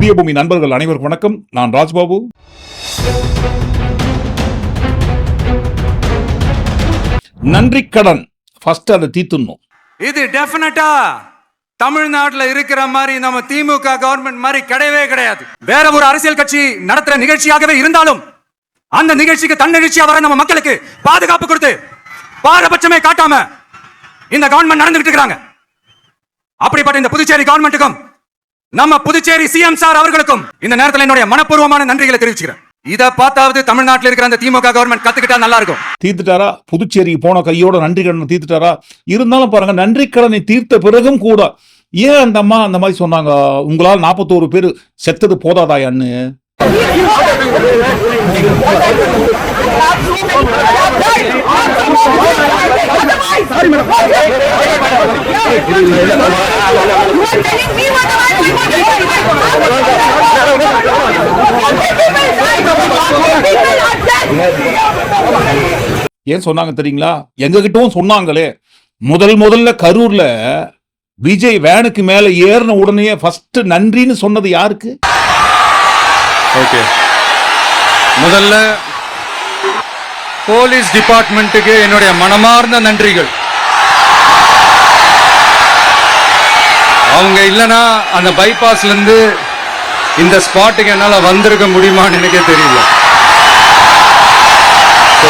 புதிய பூமி நண்பர்கள் அனைவருக்கும் வணக்கம். நான் ராஜ்பாபு. நன்றி கடன். ஃபர்ஸ்ட் அதை தீத்துணும் இது டெஃபினட்டா தமிழ்நாட்டுல இருக்கிற மாதிரி நம்ம திமுக கவர்மெண்ட் மாதிரி கிடையவே கிடையாது. வேற ஒரு அரசியல் கட்சி நடத்துற நிகழ்ச்சியாகவே இருந்தாலும் அந்த நிகழ்ச்சிக்கு தன்னெழுச்சியா வர நம்ம மக்களுக்கு பாதுகாப்பு கொடுத்து பாரபட்சமே காட்டாம இந்த கவர்மெண்ட் நடந்துகிட்டு இருக்காங்க அப்படிப்பட்ட இந்த புதுச்சேரி கவர்மெண்ட்டுக்கும் நம்ம புதுச்சேரி சிஎம் சார் அவர்களுக்கும் இந்த நேரத்தில் என்னுடைய மனப்பூர்வமான நன்றிகளை தெரிவிச்சுக்கிறேன். இதை பார்த்தாவது தமிழ்நாட்டில் இருக்கிற அந்த திமுக கவர்மெண்ட் கத்துக்கிட்டா நல்லா இருக்கும். தீர்த்துட்டாரா? புதுச்சேரிக்கு போன கையோட நன்றி கடனை தீர்த்துட்டாரா? இருந்தாலும் பாருங்க நன்றி கடனை தீர்த்த பிறகும் கூட ஏன் அந்த அம்மா அந்த மாதிரி சொன்னாங்க? உங்களால் நாற்பத்தோரு பேர் செத்தது போதாதாயான்னு? ஏன் சொன்னாங்க தெரியுங்களா? எங்ககிட்டவும் சொன்னாங்களே. முதல் முதல்ல கரூர்ல விஜய் வேனுக்கு மேல ஏறின உடனே ஃபர்ஸ்ட் நன்றின்னு சொன்னது யாருக்கு? ஓகே முதல்ல போலீஸ் டிபார்ட்மெண்ட்டுக்கு என்னுடைய மனமார்ந்த நன்றிகள். அவங்க இல்லனா அந்த பைபாஸ்ல இருந்து இந்த ஸ்பாட்டுக்கு என்னால வந்திருக்க முடியுமான்னு எனக்கே தெரியல.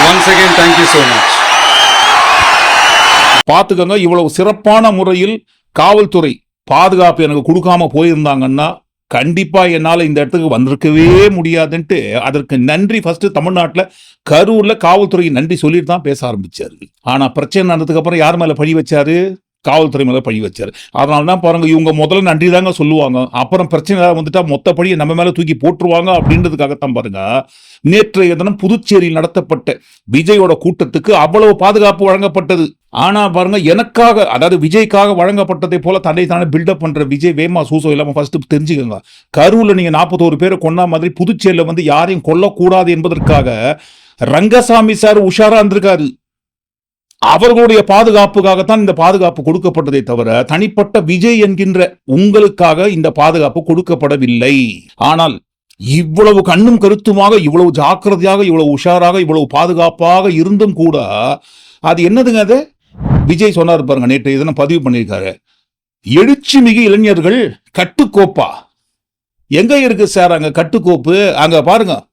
Once again thank you so much பார்த்துக்கோங்க இவ்வளவு சிறப்பான முறையில் காவல்துறை பாதுகாப்பு எனக்கு கொடுக்காம போயிருந்தாங்கன்னா கண்டிப்பா என்னால் இந்த இடத்துக்கு வந்திருக்கவே முடியாதுன்ட்டு அதற்கு நன்றி. ஃபர்ஸ்ட் தமிழ்நாட்டில் கரூர்ல காவல்துறைக்கு நன்றி சொல்லிட்டு தான் பேச ஆரம்பிச்சாரு. ஆனா பிரச்சனை நடந்ததுக்கு அப்புறம் யார் மேல பழி வச்சாரு? காவல்துறை மேலே பழி வச்சார். அதனால தான் பாருங்க இவங்க முதல்ல நன்றி தாங்க சொல்லுவாங்க. அப்புறம் பிரச்சனை ஏதாவது வந்துட்டா மொத்த பழியை நம்ம மேலே தூக்கி போட்டுருவாங்க அப்படின்றதுக்காகத்தான் பாருங்க. நேற்றைய தினம் புதுச்சேரியில் நடத்தப்பட்ட விஜயோட கூட்டத்துக்கு அவ்வளவு பாதுகாப்பு வழங்கப்பட்டது. ஆனா பாருங்க எனக்காக அதாவது விஜய்க்காக வழங்கப்பட்டதை போல தன்னை தானே பில்டப் பண்ற விஜய் வேமா சூசோ இல்லாம ஃபர்ஸ்ட் தெரிஞ்சுக்கோங்க. கரூர்ல நீங்க நாற்பத்தோரு பேரை கொண்டா மாதிரி புதுச்சேரியில வந்து யாரையும் கொல்லக்கூடாது என்பதற்காக ரங்கசாமி சார் உஷாரா இருந்திருக்காரு. அவர்களுடைய பாதுகாப்புக்காகத்தான் இந்த பாதுகாப்பு கொடுக்கப்பட்டதை தவிர தனிப்பட்ட விஜய் என்கின்ற உங்களுக்காக இந்த பாதுகாப்பு கொடுக்கப்படவில்லை. ஆனால் இவ்வளவு கண்ணும் கருத்துமாக இவ்வளவு ஜாக்கிரதையாக இவ்வளவு உஷாராக இவ்வளவு பாதுகாப்பாக இருந்தும் கூட அது என்னதுங்க அது? விஜய் சொன்னார் பாருங்க நேற்று இதெல்லாம் பதிவு பண்ணியிருக்காரு. எழுச்சி மிகு இளைஞர்கள் கட்டுக்கோப்பா. எங்க இருக்கு சார் அங்க கட்டுக்கோப்பு? அங்க பாருங்க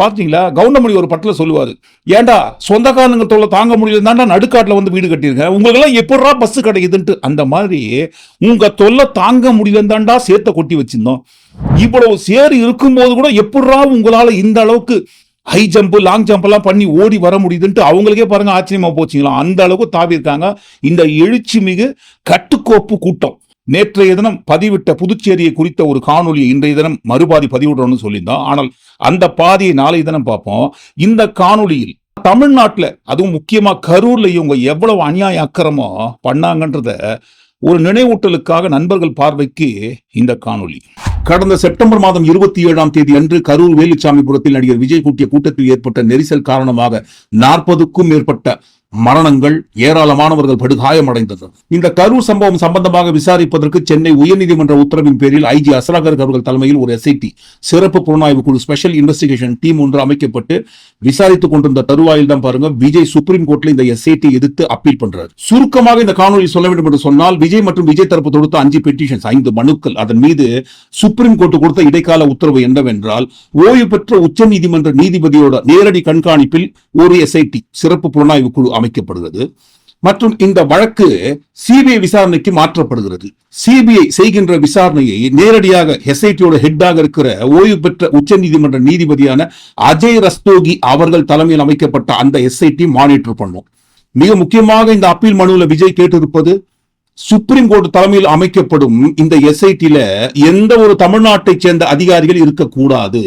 பாத்தீங்களா கவுண்டமணி ஒரு பட்டில் சொல்லுவார் ஏண்டா சொந்தக்காரங்க தொல்லை தாங்க முடியல தாண்டா வந்து வீடு கட்டியிருக்கேன் உங்களுக்கெல்லாம் எப்படா பஸ் கிடைக்குதுன்ட்டு? அந்த மாதிரி உங்க தொல்லை தாங்க முடியலந்தாண்டா சேர்த்த கொட்டி வச்சிருந்தோம். இவ்வளவு சேர் இருக்கும்போது கூட எப்படா உங்களால இந்த அளவுக்கு ஹை ஜம்ப் லாங் ஜம்ப் எல்லாம் பண்ணி ஓடி வர முடியுதுன்ட்டு? அவங்களுக்கே பாருங்க ஆச்சரியமா போச்சுங்களா? அந்த அளவுக்கு தாவி இருக்காங்க. இந்த எழுச்சி மிகு கட்டுக்கோப்பு கூட்டம். நேற்றைய தினம் பதிவிட்ட புதுச்சேரியை குறித்த ஒரு காணொலி இன்றைய தினம் மறுபாதி பதிவிடுறோம்னு சொல்லியிருந்தோம் ஆனால் அந்த பாதியை நாளைய தினம் பார்ப்போம். இந்த காணொலியில் தமிழ்நாட்டுல அதுவும் முக்கியமா கரூர்ல இவங்க எவ்வளவு அநியாய அக்கிரமோ பண்ணாங்கன்றத ஒரு நினைவூட்டலுக்காக நண்பர்கள் பார்வைக்கு இந்த காணொலி கடந்த செப்டம்பர் மாதம் இருபத்தி ஏழாம் தேதி அன்று கரூர் வேலுச்சாமிபுரத்தில் நடிகர் விஜய் கூட்டிய கூட்டத்தில் ஏற்பட்ட நெரிசல் காரணமாக நாற்பதுக்கும் மேற்பட்ட மரணங்கள் ஏராளமானவர்கள் படுகாயமடைந்தது. இந்த கரூர் சம்பவம் சம்பந்தமாக விசாரிப்பதற்கு சென்னை உயர்நீதிமன்ற உத்தரவின் பேரில் ஐஜி அசராகர் அவர்கள் தலைமையில் ஒரு எஸ்ஐடி சிறப்பு புலனாய்வு குழு ஸ்பெஷல் இன்வெஸ்டிகேஷன் டீம் ஒன்று அமைக்கப்பட்டு விசாரித்துக் கொண்டிருந்த தருவாயில் தான் பாருங்க விஜய் சுப்ரீம் கோர்ட்ல இந்த எஸ்ஐடி எதிர்த்து அப்பீல் பண்றாரு. சுருக்கமாக இந்த காணொலி சொல்ல வேண்டும் என்று சொன்னால் விஜய் மற்றும் விஜய் தரப்பு தொடுத்த அஞ்சு பெட்டிஷன்ஸ் ஐந்து மனுக்கள் அதன் மீது சுப்ரீம் கோர்ட் கொடுத்த இடைக்கால உத்தரவு என்னவென்றால் ஓய்வு பெற்ற உச்சநீதிமன்ற நீதிபதியோட நேரடி கண்காணிப்பில் ஒரு எஸ்ஐடி சிறப்பு புலனாய்வு குழு அமைக்கப்படுகிறது. மற்றும் இந்த வழக்கு சிபிஐ விசாரணைக்கு மாற்றப்படுகிறது. சிபிஐ செய்கின்ற விசாரணையை நேரடியாக எஸ்ஐடியோட ஹெட்டாக இருக்கிற ஓய்வு பெற்ற உச்சநீதிமன்ற நீதிபதியான அஜய் ரஸ்தோகி அவர்கள் தலைமையில் அமைக்கப்பட்ட அந்த எஸ்ஐடி மானிட்டர் பண்ணும். மிக முக்கியமாக இந்த அப்பீல் மனுவில் விஜய் கேட்டிருப்பது சுப்ரீம் கோர்ட் தலைமையில் அமைக்கப்படும் இந்த எஸ்ஐடில எந்த ஒரு தமிழ்நாட்டை சேர்ந்த அதிகாரிகள் இருக்கக்கூடாது.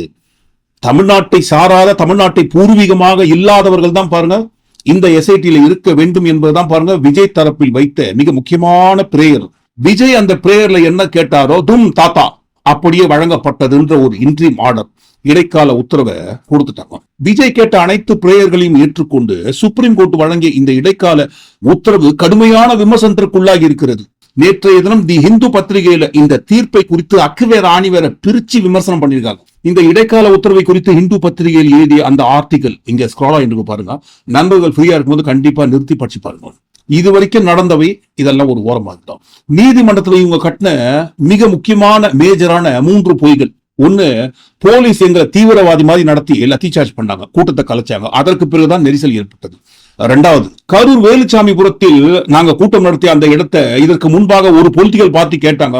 தமிழ்நாட்டை சாராத தமிழ்நாட்டை பூர்வீகமாக இல்லாதவர்கள் தான் பாருங்க. இந்த எஸ்ஐடியில இருக்க வேண்டும் என்பதுதான் பாருங்க விஜய் தரப்பில் வைத்த மிக முக்கியமான பிரேயர் விஜய் அந்த பிரேயர்ல என்ன கேட்டாரோ தும் தாத்தா அப்படியே வழங்கப்பட்டதுன்ற ஒரு இன்ட்ரீம் ஆர்டர் இடைக்கால உத்தரவை கொடுத்துட்டாங்க. விஜய் கேட்ட அனைத்து பிரேயர்களையும் ஏற்றுக்கொண்டு சுப்ரீம் கோர்ட் வழங்கிய இந்த இடைக்கால உத்தரவு கடுமையான விமர்சனத்திற்குள்ளாகி இருக்கிறது. நேற்றைய தினம் தி ஹிந்து பத்திரிகையில இந்த தீர்ப்பை குறித்து அக்குவேர ஆணிவேர பிரிச்சு விமர்சனம் பண்ணியிருக்காங்க. இந்த இடைக்கால உத்தரவை குறித்து ஹிந்து பத்திரிகையில் எழுதிய அந்த ஆர்டிகல் இங்க ஸ்க்ராலா என்று பாருங்க. நண்பர்கள் ஃப்ரீயா இருக்கும்போது கண்டிப்பா நிறுத்தி படிச்சு பாருங்க. இது வரைக்கும் நடந்தவை இதெல்லாம் ஒரு ஓரமாக தான் நீதிமன்றத்துல இவங்க கட்டின மிக முக்கியமான மேஜரான மூன்று பொய்கள். ஒண்ணு போலீஸ் எங்களை தீவிரவாதி மாதிரி நடத்தி எல்லாத்தையும் சார்ஜ் பண்ணாங்க கூட்டத்தை கலைச்சாங்க. அதற்கு பிறகுதான் நெரிசல் ஏற்பட்டது. ரெண்டாவது கரூர் வேலுச்சாமிபுரத்தில் நாங்க கூட்டம் நடத்திய அந்த இடத்தை இதற்கு முன்பாக ஒரு பொலிட்டிக்கல் பார்ட்டி கேட்டாங்க.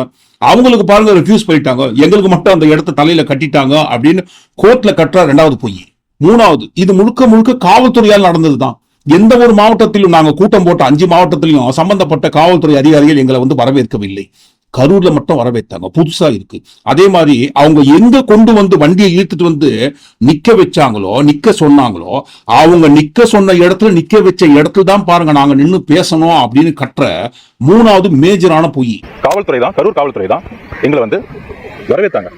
அவங்களுக்கு பாருங்க ரெஃப்யூஸ் பண்ணிட்டாங்க. எங்களுக்கு மட்டும் அந்த இடத்த தலையில கட்டிட்டாங்க அப்படின்னு கோர்ட்ல கட்டுற ரெண்டாவது பொய். மூணாவது இது முழுக்க முழுக்க காவல்துறையால் நடந்ததுதான். எந்த ஒரு மாவட்டத்திலும் நாங்க கூட்டம் போட்ட அஞ்சு மாவட்டத்திலும் சம்பந்தப்பட்ட காவல்துறை அதிகாரிகள் எங்களை வந்து வரவேற்கவில்லை. கரூர்ல மட்டும் வரவேற்றாங்க புதுசா இருக்கு. அதே மாதிரி அவங்க எங்க கொண்டு வந்து வண்டியை இழுத்துட்டு வந்து நிக்க வச்சாங்களோ நிக்க சொன்னாங்களோ அவங்க நிக்க சொன்ன இடத்துல நிக்க வச்ச இடத்துல தான் பாருங்க நாங்க நின்று பேசணும் அப்படின்னு கட்டுற மூணாவது மேஜரான பொய். காவல்துறை தான் கரூர் காவல்துறை தான் எங்களை வந்து வரவேத்தாங்க.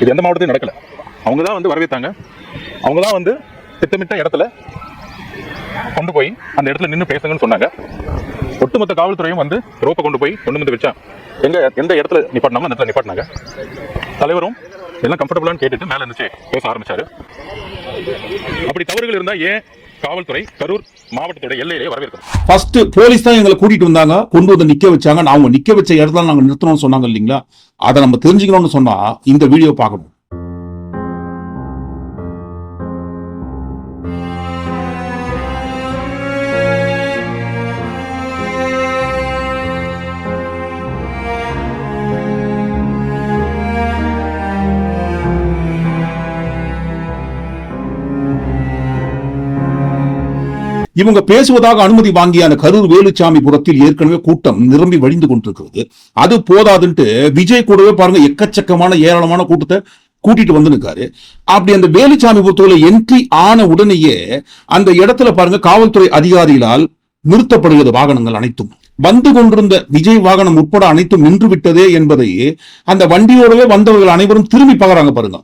இது எந்த மாவட்டத்தையும் நடக்கல. அவங்க தான் வந்து வரவேத்தாங்க. அவங்க தான் வந்து திட்டமிட்ட இடத்துல கொண்டு போய் அந்த இடத்துல நின்று பேசுங்கன்னு சொன்னாங்க. ஒட்டுமொத்த காவல்துறையும் வந்து ரோப்பை கொண்டு போய் கொண்டு வந்து வச்சா எங்க எந்த இடத்துல நிப்பாட்டினாமோ அந்த இடத்துல நிப்பாட்டினாங்க. தலைவரும் எல்லாம் கம்ஃபர்டபுளான்னு கேட்டுட்டு மேல இருந்துச்சு பேச ஆரம்பிச்சாரு. அப்படி தவறுகள் இருந்தா ஏன் காவல்துறை கரூர் மாவட்டத்தோட எல்லையிலே வரவேற்கும்? ஃபர்ஸ்ட் போலீஸ் தான் எங்களை கூட்டிட்டு வந்தாங்க. கொண்டு வந்து நிக்க வச்சாங்க. நான் அவங்க நிக்க வச்ச இடத்துல நாங்க நிறுத்தணும்னு சொன்னாங்க இல்லைங்களா? அதை நம்ம தெரிஞ்சுக்கணும்னு சொன்னா இந்த வீடியோ பார்க்கணும். இவங்க பேசுவதாக அனுமதி வாங்கிய அந்த கரூர் வேலுச்சாமிபுரத்தில் ஏற்கனவே கூட்டம் நிரம்பி வழிந்து கொண்டிருக்கிறது. அது போதாதுன்ட்டு விஜய் கூடவே பாருங்க எக்கச்சக்கமான ஏராளமான கூட்டத்தை கூட்டிட்டு வந்து நிற்காரு அப்படி அந்த வேலுச்சாமி புறத்துல என்ட்ரி ஆன உடனேயே அந்த இடத்துல பாருங்க காவல்துறை அதிகாரிகளால் நிறுத்தப்படுகிறது வாகனங்கள் அனைத்தும். வந்து கொண்டிருந்த விஜய் வாகனம் உட்பட அனைத்தும் நின்று விட்டதே என்பதை அந்த வண்டியோடவே வந்தவர்கள் அனைவரும் திரும்பி பார்க்கறாங்க பாருங்க.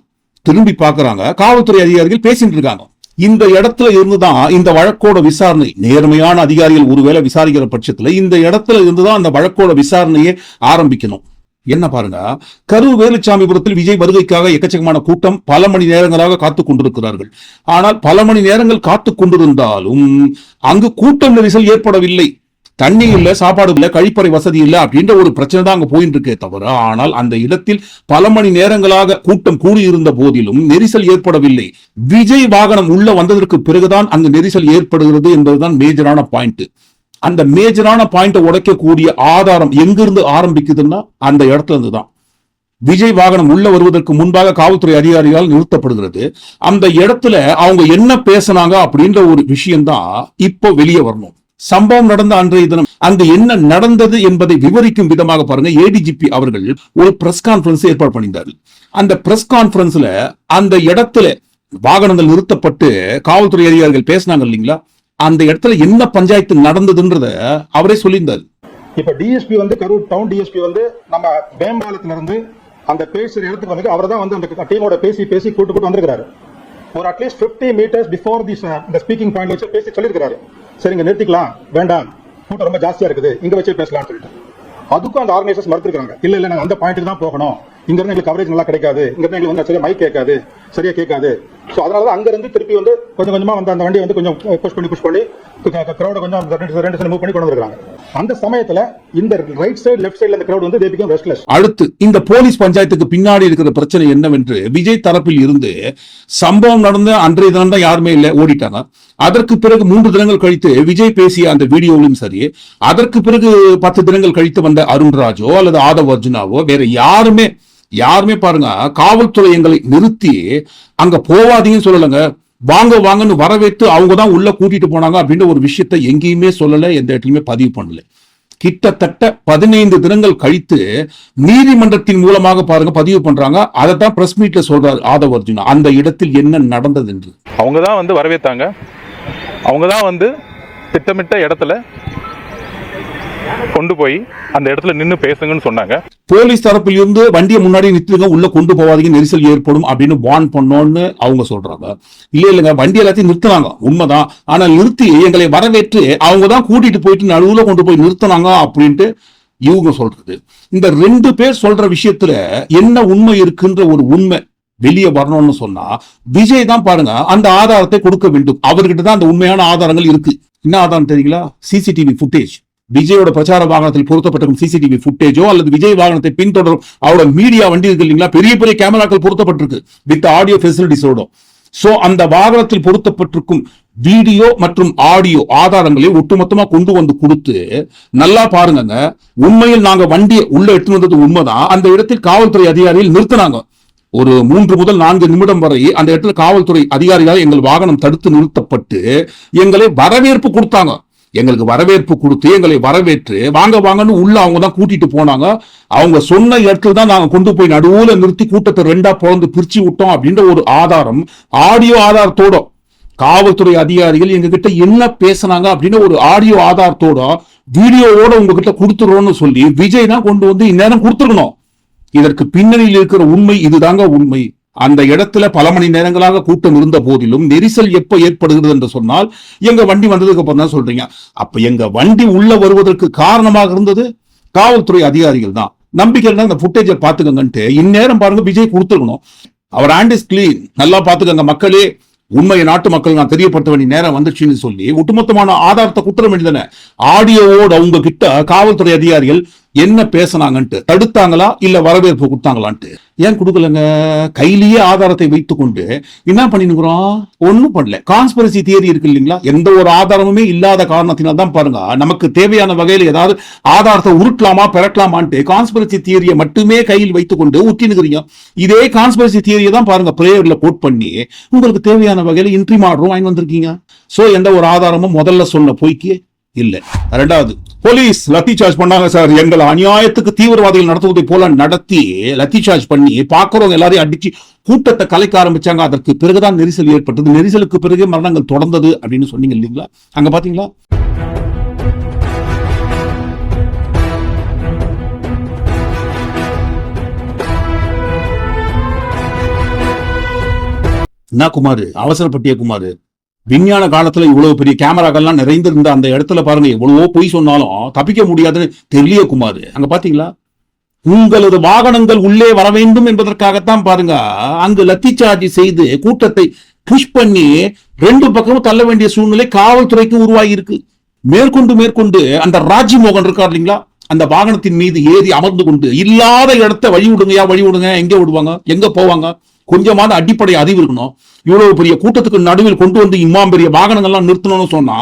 திரும்பி பார்க்கறாங்க. காவல்துறை அதிகாரிகள் பேசிட்டு இருக்காங்க இந்த இடத்துல இருந்துதான் இந்த வழக்கோட விசாரணை. நேர்மையான அதிகாரிகள் ஒருவேளை விசாரிக்கிற பட்சத்துல இந்த இடத்துல இருந்துதான் அந்த வழக்கோட விசாரணையை ஆரம்பிக்கணும். என்ன பாருங்க கரூர் வேலுச்சாமிபுரத்தில் விஜய் வருகைக்காக எக்கச்சக்கமான கூட்டம் பல மணி நேரங்களாக காத்துக் கொண்டிருக்கிறார்கள். ஆனால் பல மணி நேரங்கள் காத்து கொண்டிருந்தாலும் அங்கு கூட்டம் நெரிசல் ஏற்படவில்லை. தண்ணி இல்ல சாப்பாடு இல்ல கழிப்பறை வசதி இல்ல அப்படின்ற ஒரு பிரச்சனை தான் அங்க போயிட்டு இருக்கே தவிர ஆனால் அந்த இடத்தில் பல மணி நேரங்களாக கூட்டம் கூடியிருந்த போதிலும் நெரிசல் ஏற்படவில்லை. விஜய் வாகனம் உள்ள வந்ததற்கு பிறகுதான் அங்கு நெரிசல் ஏற்படுகிறது என்பதுதான் மேஜரான பாயிண்ட் அந்த மேஜரான பாயிண்ட உடைக்கக்கூடிய ஆதாரம் எங்கிருந்து ஆரம்பிக்குதுன்னா அந்த இடத்துல இருந்து தான் விஜய் வாகனம் உள்ள வருவதற்கு முன்பாக காவல்துறை அதிகாரிகளால் நிறுத்தப்படுகிறது. அந்த இடத்துல அவங்க என்ன பேசுனாங்க அப்படின்ற ஒரு விஷயம்தான் இப்போ வெளியே வரணும். சம்பவம் நடந்த அன்றைய தினம் அங்கு என்ன நடந்தது என்பதை விவரிக்கும் விதமாக பாருங்க. ஏடிஜிபி அவர்கள் ஒரு பிரஸ் கான்பரன்ஸ் ஏற்பாடு பண்ணியிருந்தார் அந்த பிரஸ் கான்பரன்ஸ்ல அந்த இடத்துல வாகனங்கள் நிறுத்தப்பட்டு காவல்துறை அதிகாரிகள் பேசினாங்க இல்லைங்களா? அந்த இடத்துல என்ன பஞ்சாயத்து நடந்ததுன்றத அவரே சொல்லியிருந்தார். இப்ப டிஎஸ்பி வந்து கரூர் டவுன் டிஎஸ்பி வந்து நம்ம மேம்பாலத்துல இருந்து அந்த பேசுற இடத்துக்கு வந்து அவர் தான் வந்து அந்த டீமோட பேசி பேசி கூட்டு கூட்டு வந்திருக்காரு ஒரு அட்லீஸ்ட் 50 மீட்டர்ஸ் பிஃபோர் தி இந்த ஸ்பீக்கிங் பாயிண்ட் வச்சு பேசி சொல்லியிருக்காரு சரிங்க நிறுத்திக்கலாம். வேண்டாம். கூட்டம் ரொம்ப ஜாஸ்தியா இருக்குது. இங்க வச்சே பேசலாம்னு சொல்லிட்டு. அதுக்கும் அந்த ஆர்கனைசர்ஸ் மறுத்துருக்காங்க இல்ல இல்ல நாங்க அந்த பாயிண்ட்டுக்கு தான் போகணும். இங்க இருந்து எங்களுக்கு கவரேஜ் நல்லா கிடைக்காது. இங்க இருந்து எங்களுக்கு வந்து சரியா மைக் கேட்காது. சரியா கேட்காது. ஸோ அதனால தான் அங்க இருந்து திருப்பி வந்து கொஞ்சம் கொஞ்சமா வந்து அந்த வண்டியை வந்து கொஞ்சம் புஷ் பண்ணி புஷ் பண்ணி கிரௌட கொஞ்சம் ரெண்டு ரெண்டு மூவ் பண்ணி கொண்டு வந்துருக்காங்க அந்த சமயத்துல இந்த ரைட் சைடு லெஃப்ட் சைடுல இந்த கிரௌட் வந்து தே பிகம் ரெஸ்ட்லெஸ் அடுத்து இந்த போலீஸ் பஞ்சாயத்துக்கு பின்னாடி இருக்கிற பிரச்சனை என்னவென்று விஜய் தரப்பில் இருந்து சம்பவம் நடந்த அன்றைய தினம் தான் யாருமே இல்லை ஓடிட்டாங்க. அதற்கு பிறகு மூன்று தினங்கள் கழித்து விஜய் பேசிய அந்த வீடியோவிலும் சரி அதற்கு பிறகு பத்து தினங்கள் கழித்து வந்த அருண்ராஜோ அல்லது ஆதவ் அர்ஜுனாவோ வேற யாருமே யாருமே பாருங்க காவல்துறை எங்களை நிறுத்தி அங்க போவாதீங்கன்னு சொல்லலைங்க. வாங்க வாங்கன்னு வரவேற்று அவங்க தான் உள்ள கூட்டிட்டு போனாங்க அப்படின்ற ஒரு விஷயத்த எங்கேயுமே சொல்லலை எந்த இடத்துலயுமே பதிவு பண்ணல. கிட்டத்தட்ட பதினைந்து தினங்கள் கழித்து நீதிமன்றத்தின் மூலமாக பாருங்க பதிவு பண்றாங்க. அதை தான் பிரஸ் மீட்ல சொல்றாரு ஆதவ் அர்ஜுனா. அந்த இடத்தில் என்ன நடந்தது என்று. அவங்க தான் வந்து வரவேத்தாங்க. அவங்க தான் வந்து திட்டமிட்ட இடத்துல கொண்டு போய் அந்த இடத்துல நின்று பேசுங்கன்னு சொன்னாங்க. போலீஸ் தரப்பில் இருந்து வண்டியை முன்னாடி நிறுத்துங்க உள்ள கொண்டு போவாதீங்க நெரிசல் ஏற்படும் அப்படின்னு வான் பண்ணோம்னு அவங்க சொல்றாங்க. இல்ல இல்லைங்க வண்டி எல்லாத்தையும் நிறுத்தினாங்க. உண்மைதான். ஆனா நிறுத்தி எங்களை வரவேற்று அவங்க தான் கூட்டிட்டு போயிட்டு நடுவுல கொண்டு போய் நிறுத்தினாங்க அப்படின்ட்டு இவங்க சொல்றது. இந்த ரெண்டு பேர் சொல்ற விஷயத்துல என்ன உண்மை இருக்குன்ற ஒரு உண்மை வெளியே வரணும்னு சொன்னா விஜய் தான் பாருங்க அந்த ஆதாரத்தை கொடுக்க வேண்டும். அவர்கிட்ட தான் அந்த உண்மையான ஆதாரங்கள் இருக்கு. என்ன ஆதாரம் தெரியுங்களா? சிசிடிவி ஃபுட்டேஜ் விஜயோட பிரச்சார வாகனத்தில் பொருத்தப்பட்டிருக்கும் சிசிடிவி ஃபுட்டேஜோ அல்லது விஜய் வாகனத்தை பின்தொடரும் அவரோட மீடியா வண்டி இருக்கு இல்லைங்களா? பெரிய பெரிய கேமராக்கள் பொருத்தப்பட்டிருக்கு வித் ஆடியோ ஃபெசிலிட்டிஸோட சோ அந்த வாகனத்தில் பொருத்தப்பட்டிருக்கும் வீடியோ மற்றும் ஆடியோ ஆதாரங்களை ஒட்டுமொத்தமா கொண்டு வந்து கொடுத்து நல்லா பாருங்க உண்மையில் நாங்க வண்டியை உள்ள எடுத்துன்னு வந்தது உண்மைதான். அந்த இடத்தில் காவல்துறை அதிகாரிகள் நிறுத்தினாங்க. ஒரு மூன்று முதல் நான்கு நிமிடம் வரை அந்த இடத்துல காவல்துறை அதிகாரிகளால் எங்கள் வாகனம் தடுத்து நிறுத்தப்பட்டு எங்களை வரவேற்பு கொடுத்தாங்க. எங்களுக்கு வரவேற்பு கொடுத்து எங்களை வரவேற்று வாங்க வாங்கன்னு உள்ள அவங்க தான் கூட்டிட்டு போனாங்க. அவங்க சொன்ன இடத்துல தான் நாங்கள் கொண்டு போய் நடுவில் நிறுத்தி கூட்டத்தை ரெண்டா பிறந்து பிரிச்சு விட்டோம் அப்படின்ற ஒரு ஆதாரம் ஆடியோ ஆதாரத்தோட காவல்துறை அதிகாரிகள் எங்ககிட்ட என்ன பேசுனாங்க அப்படின்னு ஒரு ஆடியோ ஆதாரத்தோட வீடியோவோட உங்ககிட்ட கொடுத்துருவோம்னு சொல்லி விஜய் தான் கொண்டு வந்து இந்நேரம் கொடுத்துருக்கணும். இதற்கு பின்னணியில் இருக்கிற உண்மை இதுதாங்க உண்மை. அந்த இடத்துல பல மணி நேரங்களாக கூட்டம் இருந்த போதிலும் நெரிசல் எப்ப ஏற்படுகிறது என்று சொன்னால் எங்க வண்டி வந்ததுக்கு அப்புறம் தான் சொல்றீங்க. அப்ப எங்க வண்டி உள்ள வருவதற்கு காரணமாக இருந்தது? காவல்துறை அதிகாரிகள் தான். நம்பிக்கை அந்த இந்த ஃபுட்டேஜை பாத்துக்கங்கன்ட்டு இந்நேரம் பாருங்க விஜய் கொடுத்துருக்கணும். அவர் ஆண்ட் இஸ் கிளீன் நல்லா பாத்துக்கங்க மக்களே. உண்மையை நாட்டு மக்கள் நான் தெரியப்படுத்த வேண்டிய நேரம் வந்துச்சுன்னு சொல்லி ஒட்டுமொத்தமான ஆதாரத்தை குற்றம் வேண்டியதானே ஆடியோவோட அவங்க கிட்ட காவல்துறை அதிகாரிகள் என்ன பேசுனாங்கன்ட்டு தடுத்தாங்களா இல்ல வரவேற்பு கொடுத்தாங்களான்ட்டு? ஏன் கொடுக்கலங்க? கையிலேயே ஆதாரத்தை வைத்துக்கொண்டு என்ன பண்ணினுக்குறோம்? ஒன்றும் பண்ணல. கான்ஸ்பிரசி தியரி இருக்கு இல்லைங்களா? எந்த ஒரு ஆதாரமுமே இல்லாத காரணத்தினால தான் பாருங்க நமக்கு தேவையான வகையில் ஏதாவது ஆதாரத்தை உருட்டலாமா பெறட்டலாமான்ட்டு கான்ஸ்பிரசி தியரியை மட்டுமே கையில் வைத்துக்கொண்டு உத்தினுக்கிறீங்க இதே கான்ஸ்பிரசி தியரியை தான் பாருங்க பிரேயர்ல கோட் பண்ணி உங்களுக்கு தேவையான வகையில் இன்ட்ரி மாடரும் வாங்கி வந்திருக்கீங்க. சோ எந்த ஒரு ஆதாரமும் முதல்ல சொன்ன பொய்க்கு இல்லை. ரெண்டாவது போலீஸ் லத்தி சார்ஜ் பண்ணாங்க சார். எங்கள் அநியாயத்துக்கு தீவிரவாதிகள் நடத்துவதை போல நடத்தி லத்தி சார்ஜ் பண்ணி பாக்குறவங்க எல்லாரையும் அடிச்சு கூட்டத்தை கலைக்க ஆரம்பிச்சாங்க. அதற்கு பிறகுதான் நெரிசல் ஏற்பட்டது. நெரிசலுக்கு பிறகு மரணங்கள் தொடர்ந்தது அப்படின்னு சொன்னீங்க இல்லைங்களா? அங்க பாத்தீங்களா? என்ன குமாரு? அவசரப்பட்டிய குமாரு. விஞ்ஞான காலத்துல இவ்வளவு பெரிய கேமராக்கள்லாம் நிறைந்திருந்த அந்த இடத்துல பாருங்க எவ்வளவோ பொய் சொன்னாலும் தப்பிக்க முடியாதுன்னு தெரிய குமாரு. அங்க பாத்தீங்களா? உங்களது வாகனங்கள் உள்ளே வர வேண்டும் என்பதற்காகத்தான் பாருங்க அங்கு லத்திச்சார்ஜ் செய்து கூட்டத்தை புஷ் பண்ணி ரெண்டு பக்கமும் தள்ள வேண்டிய சூழ்நிலை காவல்துறைக்கு உருவாகி இருக்கு மேற்கொண்டு மேற்கொண்டு அந்த ராஜ்மோகன் இருக்கார் இல்லைங்களா? அந்த வாகனத்தின் மீது ஏறி அமர்ந்து கொண்டு இல்லாத இடத்த வழி விடுங்கயா வழி விடுங்க. எங்க விடுவாங்க? எங்க போவாங்க? கொஞ்சமாவது அடிப்படை அறிவு இருக்கணும். இவ்வளவு பெரிய கூட்டத்துக்கு நடுவில் கொண்டு வந்து இம்மாம் பெரிய வாகனங்கள்லாம் நிறுத்தணும்னு சொன்னா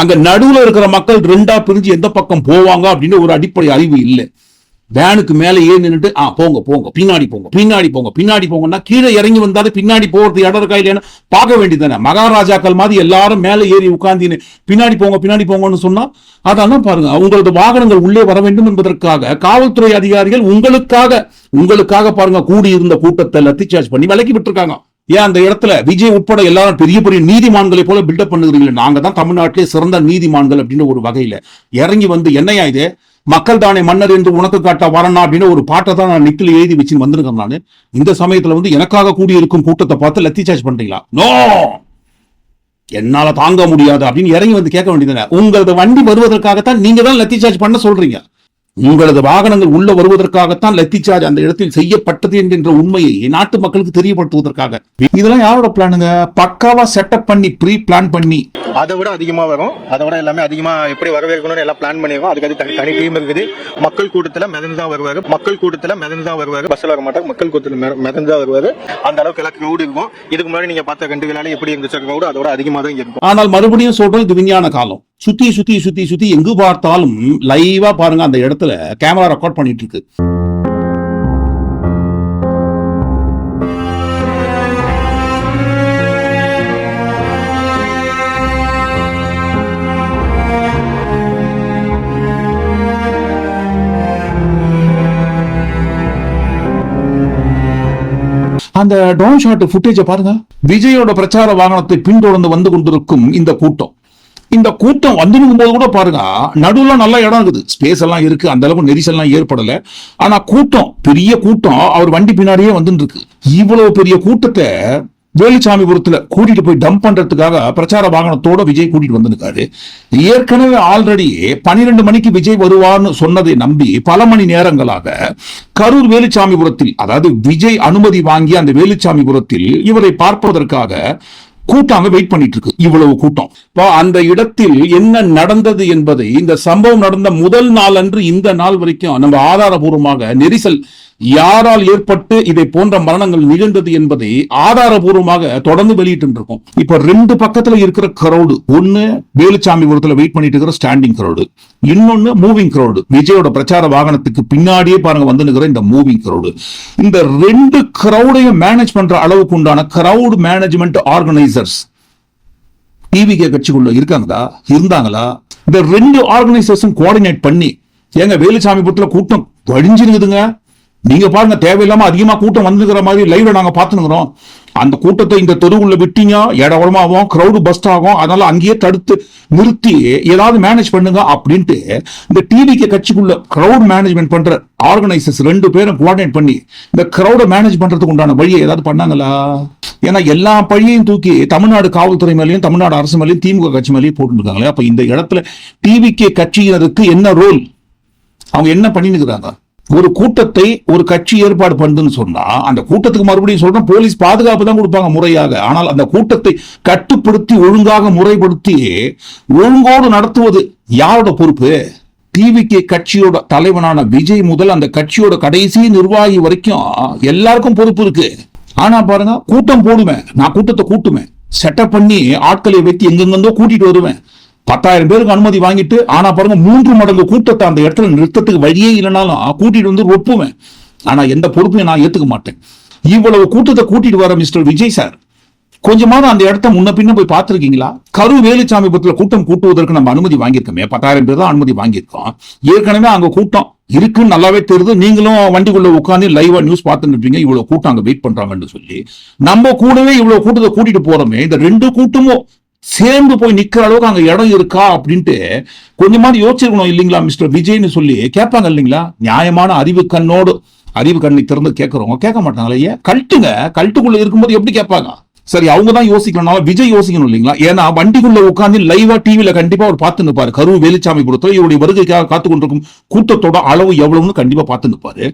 அங்க நடுவுல இருக்கிற மக்கள் ரெண்டா பிரிஞ்சு எந்த பக்கம் போவாங்க அப்படின்னு ஒரு அடிப்படை அறிவு இல்லை. வேனுக்கு மேலே ஏறி நின்றுட்டு ஆ போங்க போங்க பின்னாடி போங்க பின்னாடி போங்க பின்னாடி போங்கன்னா கீழே இறங்கி வந்தாலே பின்னாடி போறது இடம் இருக்கா இல்லையான்னு பார்க்க வேண்டியதானே மகாராஜாக்கள் மாதிரி எல்லாரும் மேலே ஏறி உட்கார்ந்து பின்னாடி போங்க பின்னாடி போங்கன்னு சொன்னா அதெல்லாம் பாருங்க உங்களது வாகனங்கள் உள்ளே வர வேண்டும் என்பதற்காக காவல்துறை அதிகாரிகள் உங்களுக்காக உங்களுக்காக பாருங்க கூடி இருந்த கூட்டத்தை லத்தி சார்ஜ் பண்ணி விலக்கி விட்டுருக்காங்க. ஏன் அந்த இடத்துல விஜய் உட்பட எல்லாரும் பெரிய பெரிய நீதிமான்களை போல பில்டப் பண்ணுகிறீங்களே நாங்க தான் தமிழ்நாட்டிலே சிறந்த நீதிமான்கள் அப்படின்னு ஒரு வகையில இறங்கி வந்து என்னையா இது? மக்கள் தானே மன்னர் என்று உனக்கு காட்ட வரணும் அப்படின்னு ஒரு பாட்டை தான் நான் நிக்கில் எழுதி வச்சு வந்திருக்கேன் நான். இந்த சமயத்துல வந்து எனக்காக கூடியிருக்கும் கூட்டத்தை பார்த்து லத்தி சார்ஜ் பண்றீங்களா? நோ! என்னால தாங்க முடியாது அப்படின்னு இறங்கி வந்து கேட்க வேண்டியதுதானே. உங்களது வண்டி வருவதற்காகத்தான் நீங்க தான் லத்தி சார்ஜ் பண்ண சொல்றீங்க. உங்களது வாகனங்கள் உள்ள வருவதற்காகத்தான் லத்தி சார்ஜ் அந்த இடத்தில் செய்யப்பட்டது என்கின்ற உண்மையை நாட்டு மக்களுக்கு தெரியப்படுத்துவதற்காக. இதெல்லாம் யாரோட பிளானுங்க பக்காவா செட்டப் பண்ணி ப்ரீ பிளான் பண்ணி. அதை விட அதிகமா வரும். அதை விட எல்லாமே அதிகமா எப்படி வரவேற்கணும்னு எல்லாம் பிளான் பண்ணிருக்கோம். அதுக்கு அது தனி தனி டீம் இருக்குது. மக்கள் கூட்டத்துல மிதந்து தான் வருவாரு. மக்கள் கூட்டத்துல மிதந்து தான் வருவாரு. பஸ்ல வர மாட்டாங்க மக்கள் கூட்டத்துல மித- மிதந்து தான் வருவாரு. அந்த அளவுக்கு எல்லாம் crowd இருக்கும். இதுக்கு முன்னாடி நீங்க பார்த்த ரெண்டு விழால எப்படி இருந்துச்சு? crowd அதோட அதிகமா தான் இருக்கும். ஆனால் மறுபடியும் சொல்றோம் இது விஞ்ஞான காலம். சுத்தி சுத்தி சுத்தி சுத்தி எங்கு பார்த்தாலும் லைவா பாருங்க அந்த இடத்துல கேமரா ரெக்கார்ட் பண்ணிட்டு இருக்கு அந்த டோன் ஷாட் ஃபுட்டேஜை பாருங்க. விஜயோட பிரச்சார வாகனத்தை பின்தொடர்ந்து வந்து கொண்டிருக்கும் இந்த கூட்டம். இந்த கூட்டம் வந்துருக்கும் போது கூட பாருங்க நடுவுல நல்ல இடம் இருக்குது. ஸ்பேஸ் எல்லாம் இருக்கு அந்த அளவுக்கு நெரிசல்லாம் ஏற்படல. ஆனா கூட்டம் பெரிய கூட்டம் அவர் வண்டி பின்னாடியே வந்துட்டு இருக்கு இவ்வளவு பெரிய கூட்டத்தை வேலுச்சாமிபுரத்துல கூட்டிட்டு போய் டம்ப் பண்றதுக்காக பிரச்சார வாகனத்தோட விஜய் கூட்டிட்டு வந்திருக்காரு. ஏற்கனவே ஆல்ரெடி பனிரெண்டு மணிக்கு விஜய் வருவார்னு சொன்னதை நம்பி பல மணி நேரங்களாக கரூர் வேலுச்சாமிபுரத்தில் அதாவது விஜய் அனுமதி வாங்கி அந்த வேலுச்சாமிபுரத்தில் இவரை பார்ப்பதற்காக கூட்டம் அங்க வெயிட் பண்ணிட்டு இருக்கு இவ்வளவு கூட்டம். இப்போ அந்த இடத்தில் என்ன நடந்தது என்பதை இந்த சம்பவம் நடந்த முதல் நாள் அன்று இந்த நாள் வரைக்கும் நம்ம ஆதாரபூர்வமாக நெரிசல் யாரால் ஏற்பட்டு இதை போன்ற மரணங்கள் நிகழ்ந்தது என்பதை ஆதாரபூர்வமாக தொடர்ந்து வெளியிட்டு இருக்கோம் இப்ப ரெண்டு பக்கத்துல இருக்கிற கிரௌடு ஒன்னு வேலுச்சாமி வேலுச்சாமிபுரத்துல வெயிட் பண்ணிட்டு இருக்கிற ஸ்டாண்டிங் கிரௌடு இன்னொன்னு மூவிங் கிரௌடு விஜயோட பிரச்சார வாகனத்துக்கு பின்னாடியே பாருங்க வந்து நிக்கிற இந்த மூவிங் கிரௌடு இந்த ரெண்டு கிரௌடையும் மேனேஜ் பண்ற அளவுக்கு உண்டான crowd மேனேஜ்மெண்ட் ஆர்கனைசர்ஸ் டிவிகே கட்சிக்குள்ள இருக்காங்களா? இருந்தாங்களா? இந்த ரெண்டு ஆர்கனைசேஷன் கோஆர்டினேட் பண்ணி ஏங்க வேலுசாமிபுரத்துல கூட்டம் வழிஞ்சிருக்குதுங்க நீங்க பாருங்க தேவையில்லாம அதிகமா கூட்டம் வந்துங்கிற மாதிரி லைவ்ல நாங்க பாத்துனுங்கிறோம் அந்த கூட்டத்தை இந்த தெருவுள்ள விட்டீங்க இடவளமாகும் கிரௌடு பஸ்ட் ஆகும் அதனால அங்கேயே தடுத்து நிறுத்தி ஏதாவது மேனேஜ் பண்ணுங்க அப்படின்ட்டு இந்த டிவிக்கு கட்சிக்குள்ள கிரௌட் மேனேஜ்மெண்ட் பண்ற ஆர்கனைசர்ஸ் ரெண்டு பேரும் கோஆர்டினேட் பண்ணி இந்த கிரௌட மேனேஜ் பண்றதுக்கு உண்டான வழியை ஏதாவது பண்ணாங்களா? ஏன்னா எல்லா பழியையும் தூக்கி தமிழ்நாடு காவல்துறை மேலேயும் தமிழ்நாடு அரசு மேலேயும் திமுக கட்சி மேலேயும் போட்டுருக்காங்களே. அப்ப இந்த இடத்துல டிவிக்கு கட்சியினருக்கு என்ன ரோல் அவங்க என்ன பண்ணிட்டு இருக்கிறாங்க ஒரு கூட்டத்தை ஒரு கட்சி ஏற்பாடு பண்ணுதுன்னு சொன்னா அந்த கூட்டத்துக்கு மறுபடியும் சொல்றேன் போலீஸ் பாதுகாப்பு தான் கொடுப்பாங்க முறையாக. ஆனால் அந்த கூட்டத்தை கட்டுப்படுத்தி ஒழுங்காக முறைப்படுத்தி ஒழுங்கோடு நடத்துவது யாரோட பொறுப்பு? டிவிகே கட்சியோட தலைவனான விஜய் முதல் அந்த கட்சியோட கடைசி நிர்வாகி வரைக்கும் எல்லாருக்கும் பொறுப்பு இருக்கு. ஆனா பாருங்க கூட்டம் போடுவேன் நான் கூட்டத்தை கூட்டுவேன் செட்டப் பண்ணி ஆட்களை வைத்து எங்கெங்கோ கூட்டிட்டு வருவேன். பத்தாயிரம் பேருக்கு அனுமதி வாங்கிட்டு ஆனா பாருங்க மூன்று மடங்கு கூட்டத்தை அந்த இடத்துல நிறுத்தத்துக்கு வழியே இல்லைனாலும் கூட்டிட்டு வந்து ஒப்புவேன் ஆனா எந்த பொறுப்பையும் நான் ஏத்துக்க மாட்டேன். இவ்வளவு கூட்டத்தை கூட்டிட்டு வர மிஸ்டர் விஜய் சார் கொஞ்சமாவது அந்த இடத்த முன்ன பின்ன போய் பார்த்துருக்கீங்களா? கரு வேலுச்சாமிபுரத்துல கூட்டம் கூட்டுவதற்கு நம்ம அனுமதி வாங்கியிருக்கோமே. பத்தாயிரம் பேர் தான் அனுமதி வாங்கியிருக்கோம். ஏற்கனவே அங்க கூட்டம் இருக்குன்னு நல்லாவே தெரியுது. நீங்களும் வண்டிக்குள்ள உட்காந்து லைவா நியூஸ் பார்த்துட்டு இருப்பீங்க. இவ்வளவு கூட்டம் அங்க வெயிட் பண்றாங்கன்னு சொல்லி. நம்ம கூடவே இவ்வளவு கூட்டத்தை கூட்டிட்டு போறோமே. இந்த ரெண்டு கூட்டமும் சேர்ந்து போய் நிக்கிற அளவுக்கு அங்க இடம் இருக்கா அப்படின்ட்டு கொஞ்சமாவது யோசிச்சிருக்கணும் இல்லைங்களா மிஸ்டர் விஜய்னு சொல்லி. கேட்பாங்க இல்லைங்களா? நியாயமான அறிவு கண்ணோடு அறிவு கண்ணை திறந்து கேட்கறவங்க கேட்க மாட்டாங்களே ஏன்? கல்ட்டுங்க கல்ட்டுக்குள்ள இருக்கும்போது எப்படி கேட்பாங்க? சரி அவங்க தான் யோசிக்கணும்னால விஜய் யோசிக்கணும் இல்லைங்களா? ஏன்னா வண்டிக்குள்ள உட்காந்து லைவா டிவியில கண்டிப்பா அவர் பார்த்து நிற்பாரு கரு வேலுச்சாமி பொறுத்தவரை இவருடைய வருகைக்காக காத்து கொண்டிருக்கும் கூட்டத்தோட அளவு எவ்வளவுன்னு கண்டிப்பா பார்த்து நிற்பாரு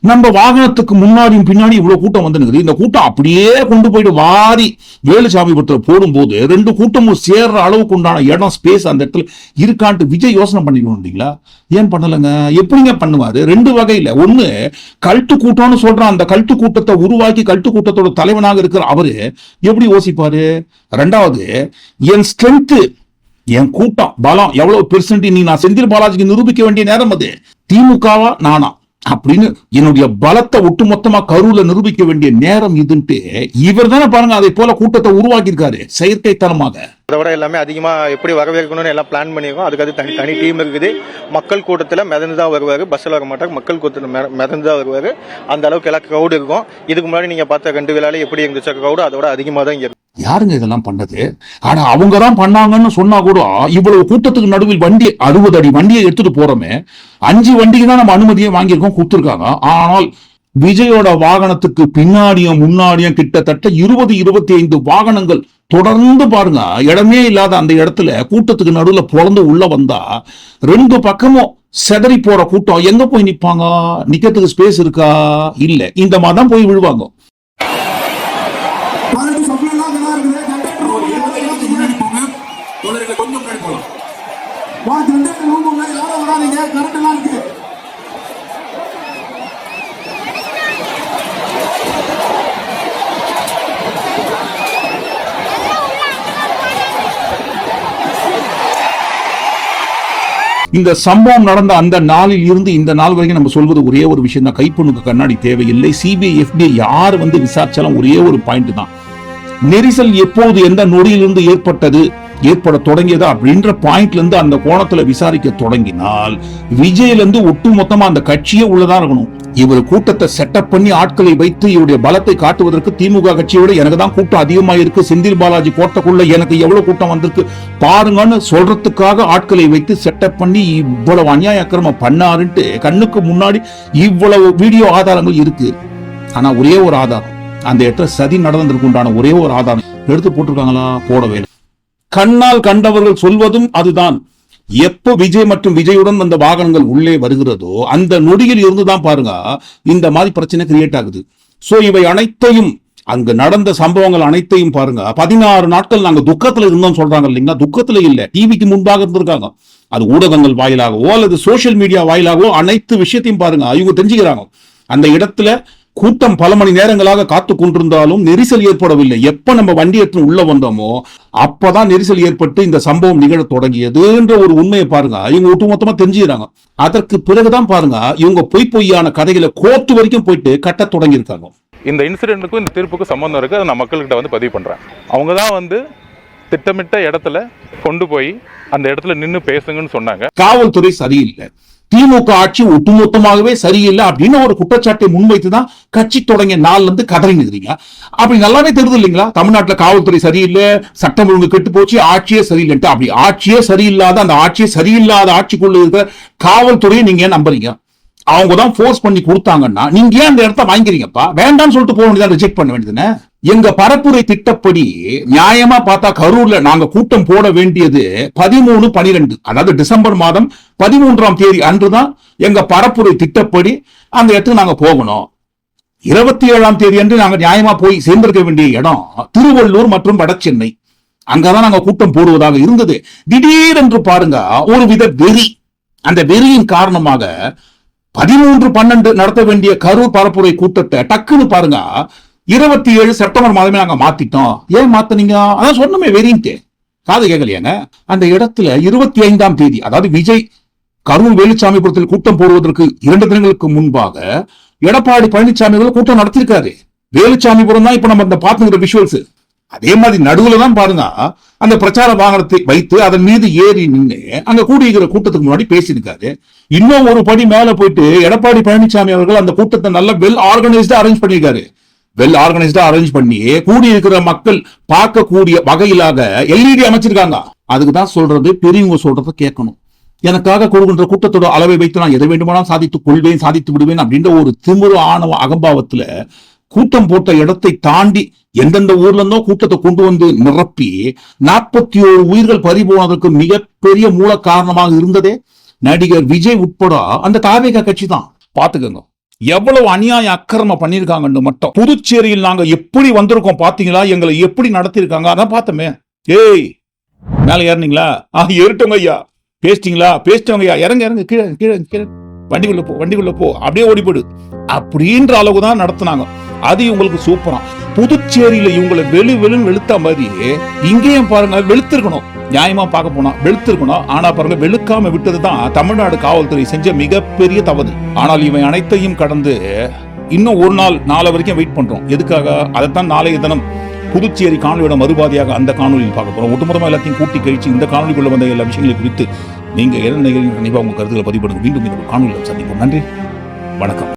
நம்ம வாகனத்துக்கு முன்னாடியும் பின்னாடி இவ்வளவு கூட்டம் வந்துனுக்குது இந்த கூட்டம் அப்படியே கொண்டு போயிட்டு வாரி வேலுசாமி படத்துல போடும்போது ரெண்டு கூட்டமும் சேர்ற அளவுக்கு உண்டான இடம் ஸ்பேஸ் அந்த இடத்துல இருக்கான்ட்டு விஜய் யோசனை பண்ணிக்கணும் இல்லைங்களா? ஏன் பண்ணலங்க? எப்படிங்க பண்ணுவாரு? ரெண்டு வகையில. ஒண்ணு கல்ட்டு கூட்டம்னு சொல்றான். அந்த கல்ட்டு கூட்டத்தை உருவாக்கி கல்ட்டு கூட்டத்தோட தலைவனாக இருக்கிற அவரு எப்படி யோசிப்பாரு? ரெண்டாவது என் ஸ்ட்ரென்த்து என் கூட்டம் பலம் எவ்வளவு பெர்சன்ட் நீ நான் செந்தில் பாலாஜிக்கு நிரூபிக்க வேண்டிய நேரம் அது. திமுகவா? நானா. அப்படின்னு என்னுடைய பலத்தை ஒட்டுமொத்தமா கருவில் நிரூபிக்க வேண்டிய நேரம் இதுன்ட்டு இவர் தானே பாருங்க அதை போல கூட்டத்தை உருவாக்கி இருக்காரு செயற்கைத்தனமாக. அதை விட எல்லாமே அதிகமா எப்படி வரவேற்கணும்னு எல்லாம் பிளான் பண்ணியிருக்கோம். அதுக்கு அது தனி தனி டீம் இருக்குது. மக்கள் கூட்டத்தில் மிதந்து தான் வருவார். பஸ்ஸில் வர மாட்டாங்க மக்கள் கூட்டத்தில் மிதந்து தான் வருவார். அந்த அளவுக்கு எல்லாம் க்ரௌடு இருக்கும். இதுக்கு முன்னாடி நீங்க பார்த்த ரெண்டு விழால எப்படி இருந்துச்சு க்ரௌடு அதோட அதிகமாக தான் இங்க இருக்கும். யாருங்க இதெல்லாம் பண்ணது? ஆனா அவங்க தான் பண்ணாங்கன்னு சொன்னா கூட இவ்வளவு கூட்டத்துக்கு நடுவில் வண்டி அறுபது அடி வண்டியை எடுத்துட்டு போறோமே. அஞ்சு வண்டிக்கு தான் நம்ம அனுமதியை வாங்கியிருக்கோம் கொடுத்துருக்காங்க. ஆனால் விஜயோட வாகனத்துக்கு பின்னாடியும் முன்னாடியும் கிட்டத்தட்ட இருபது இருபத்தி ஐந்து வாகனங்கள் தொடர்ந்து பாருங்க இடமே இல்லாத அந்த இடத்துல கூட்டத்துக்கு நடுவுல பொழந்து உள்ள வந்தா ரெண்டு பக்கமும் செதறி போற கூட்டம். எங்க போய் நிப்பாங்க? நிக்கிறதுக்கு ஸ்பேஸ் இருக்கா? இல்ல. இந்த மாதிரி தான் போய் விழுவாங்க. இந்த சம்பவம் நடந்த அந்த நாளில் இருந்து இந்த நாள் வரைக்கும் நம்ம சொல்வது ஒரே ஒரு விஷயம் தான். கைப்பொண்ணுக்கு கண்ணாடி தேவையில்லை. சிபிஐ எஃபிஐ யார் வந்து விசாரிச்சாலும் ஒரே ஒரு பாயிண்ட் தான். நெரிசல் எப்போது எந்த நொடியிலிருந்து ஏற்பட்டது ஏற்பட தொடங்கியது அப்படின்ற பாயிண்ட்ல இருந்து அந்த கோணத்துல விசாரிக்க தொடங்கினால் விஜய்ல இருந்து ஒட்டு மொத்தமா அந்த கட்சியே உள்ளதா இருக்கணும். இவர் கூட்டத்தை செட்டப் பண்ணி ஆட்களை வைத்து இவருடைய பலத்தை காட்டுவதற்கு திமுக கட்சியோட எனக்கு தான் கூட்டம் அதிகமா இருக்கு செந்தில் பாலாஜி கோட்டைக்குள்ள எனக்கு எவ்வளவு கூட்டம் வந்திருக்கு? பாருங்கன்னு சொல்றதுக்காக ஆட்களை வைத்து செட்டப் பண்ணி இவ்வளவு அநியாய அக்கிரமம் பண்ணாருன்ட்டு கண்ணுக்கு முன்னாடி இவ்வளவு வீடியோ ஆதாரங்கள் இருக்கு. ஆனா ஒரே ஒரு ஆதாரம். அந்த இடத்துல சதி நடந்ததுக்கு உண்டான ஒரே ஒரு ஆதாரம். எடுத்து போட்டிருக்காங்களா? போடவே இல்லை. கண்ணால் கண்டவர்கள் சொல்வதும் அதுதான். எப்போ விஜய் மற்றும் விஜயுடன் அந்த வாகனங்கள் உள்ளே வருகிறதோ அந்த நொடியில் இருந்துதான் பாருங்க இந்த மாதிரி பிரச்சனை கிரியேட் ஆகுது. சோ இவை அனைத்தையும் அங்கு நடந்த சம்பவங்கள் அனைத்தையும் பாருங்க. பதினாறு நாட்கள் நாங்க துக்கத்துல இருந்தோம் சொல்றாங்க இல்லைங்களா? துக்கத்துல இல்ல. டிவிக்கு முன்பாக இருந்திருக்காங்க. அது ஊடகங்கள் வாயிலாகவோ அல்லது சோஷியல் மீடியா வாயிலாகவோ அனைத்து விஷயத்தையும் பாருங்க இவங்க தெரிஞ்சுக்கிறாங்க. அந்த இடத்துல கூட்டம் பல மணி நேரங்களாக காத்து கொண்டிருந்தாலும் நெரிசல் ஏற்படவில்லை. எப்ப நம்ம வண்டி எடுத்து உள்ள வந்தோமோ அப்பதான் நெரிசல் ஏற்பட்டு இந்த சம்பவம் நிகழத் தொடங்கியதுன்ற ஒரு உண்மையை பாருங்க. இவங்க ஒட்டுமொத்தமா தெரிஞ்சுக்கிறாங்க. அதற்கு பிறகுதான் பாருங்க இவங்க பொய் பொய்யான கதைகளை கோர்ட்டு வரைக்கும் போயிட்டு கட்டத் தொடங்கியிருக்காங்க. இந்த இன்சிடென்ட்டுக்கும் இந்த தீர்ப்புக்கும் சம்மந்தம் இருக்குது அதை நான் மக்கள்கிட்ட வந்து பதிவு பண்ணுறேன் அவங்க தான் வந்து திட்டமிட்ட இடத்துல கொண்டு போய் அந்த இடத்துல நின்று பேசுங்கன்னு சொன்னாங்க. காவல்துறை சரியில்லை. திமுக ஆட்சி ஒட்டுமொத்தமாகவே சரியில்லை அப்படின்னு ஒரு குற்றச்சாட்டை முன்வைத்து தான் கட்சி தொடங்கிய நாள்ல இருந்து கதறி நிற்கிறீங்க அப்படி நல்லாவே தெரியுது இல்லைங்களா? தமிழ்நாட்டில் காவல்துறை சரியில்லை சட்டம் ஒழுங்கு கெட்டு போச்சு ஆட்சியே சரியில்லைன்ட்டு. அப்படி ஆட்சியே சரியில்லாத அந்த ஆட்சியே சரியில்லாத ஆட்சிக்குள்ள இருக்கிற காவல்துறையை நீங்க ஏன் நம்புறீங்க? அவங்க தான் ஃபோர்ஸ் பண்ணி கொடுத்தாங்கன்னா நீங்க ஏன் அந்த இடத்த வாங்கிறீங்கப்பா வேண்டாம்னு சொல்லிட்டு போக வேண்டியதான் ரிஜெக்ட் பண்ண வேண்டியதுன்னு எங்க பரப்புரை திட்டப்படி நியாயமா பார்த்தா கரூர்ல நாங்க கூட்டம் போட வேண்டியது பதிமூணு பனிரெண்டு. அதாவது டிசம்பர் மாதம் பதிமூன்றாம் தேதி அன்றுதான் எங்க பரப்புரை திட்டப்படி அந்த இடத்துக்கு நாங்க போகணும். இருபத்தி ஏழாம் தேதி அன்று நாங்க நியாயமா போய் சேர்ந்திருக்க வேண்டிய இடம் திருவள்ளூர் மற்றும் வடசென்னை அங்கதான் நாங்க கூட்டம் போடுவதாக இருந்தது. திடீரென்று பாருங்க ஒரு வித வெறி. அந்த வெறியின் காரணமாக பதிமூன்று பன்னெண்டு நடத்த வேண்டிய கரூர் பரப்புரை கூட்டத்தை டக்குன்னு பாருங்க இருபத்தி ஏழு செப்டம்பர் மாதமே நாங்க மாத்திட்டோம். ஏன் மாத்தனீங்க? அதான் சொன்னமே வெறின்ட்டு காது கேட்கலையாங்க அந்த இடத்துல இருபத்தி ஐந்தாம் தேதி அதாவது விஜய் கரூர் வேலுச்சாமிபுரத்தில் கூட்டம் போடுவதற்கு இரண்டு தினங்களுக்கு முன்பாக எடப்பாடி பழனிசாமி கூட்டம் நடத்திருக்காரு வேலுச்சாமிபுரம் தான் இப்ப நம்ம இந்த பார்த்துக்கிற விஷுவல்ஸ் அதே மாதிரி நடுவுல தான் பாருங்க அந்த பிரச்சார வாகனத்தை வைத்து அதன் மீது ஏறி நின்று அங்க கூடியிருக்கிற கூட்டத்துக்கு முன்னாடி பேசியிருக்காரு. இன்னும் ஒரு படி மேல போயிட்டு எடப்பாடி பழனிசாமி அவர்கள் அந்த கூட்டத்தை நல்ல வெல் ஆர்கனைஸ்டா அரேஞ்ச் பண்ணியிருக்காரு. வெல் ஆர்கனைஸ்டா அரேஞ்ச் பண்ணி கூடி இருக்கிற மக்கள் பார்க்கக்கூடிய வகையிலாக எல்இடி அமைச்சிருக்காங்க. அதுக்கு தான் சொல்றது பெரியவங்க சொல்றத கேட்கணும். எனக்காக கொடுக்கின்ற கூட்டத்தோட அளவை வைத்து நான் எதை வேண்டுமானாலும் சாதித்துக் கொள்வேன் சாதித்து விடுவேன் அப்படின்ற ஒரு திமிரு ஆணவ அகம்பாவத்துல கூட்டம் போட்ட இடத்தை தாண்டி எந்தெந்த ஊர்ல இருந்தோ கூட்டத்தை கொண்டு வந்து நிரப்பி நாற்பத்தி ஓரு உயிர்கள் பறிபோனதற்கு மிகப்பெரிய மூல காரணமாக இருந்ததே நடிகர் விஜய் உட்பட அந்த தாவேக கட்சி தான். பாத்துக்கோங்க எவ்வளவு அநியாய அக்கிரம பண்ணிருக்காங்கன்னு மட்டும். புதுச்சேரியில் நாங்க எப்படி வந்திருக்கோம் பாத்தீங்களா? எங்களை எப்படி நடத்திருக்காங்க? அதான் பார்த்தோமே. ஏய் மேல ஏறினீங்களா? ஆ ஏறிட்டோங்க ஐயா. பேசிட்டீங்களா? பேசிட்டவங்க ஐயா. இறங்க இறங்க. கீழே கீழே கீழே. வண்டிக்குள்ள போ வண்டிக்குள்ள போ. அப்படியே ஓடி போடு அப்படின்ற அளவு தான் நடத்துனாங்க. அது இவங்களுக்கு சூப்பரா புதுச்சேரியில இவங்களை வெளு வெளுன்னு வெளுத்த மாதிரி இங்கேயும் பாருங்க வெளுத்திருக்கணும். நியாயமா பார்க்க போனா வெளுத்திருக்கணும். ஆனா பாருங்க வெளுக்காம விட்டது தான் தமிழ்நாடு காவல்துறை செஞ்ச மிகப்பெரிய தவறு. ஆனால் இவை அனைத்தையும் கடந்து இன்னும் ஒரு நாள் நாளை வரைக்கும் வெயிட் பண்றோம். எதுக்காக? அதைத்தான் நாளைய தினம் புதுச்சேரி காணொலியோட மறுபாதியாக அந்த காணொலியில் பார்க்க போறோம். ஒட்டுமொத்தமா எல்லாத்தையும் கூட்டி கழிச்சு இந்த காணொலிக்குள்ள வந்த எல்லா விஷயங்களை குறித்து நீங்க என்ன நினைக்கிறீங்க கண்டிப்பா உங்க கருத்துக்களை பதிவு மீண்டும் இந்த காணொலியில் சந்திப்போம். நன்றி. வணக்கம்.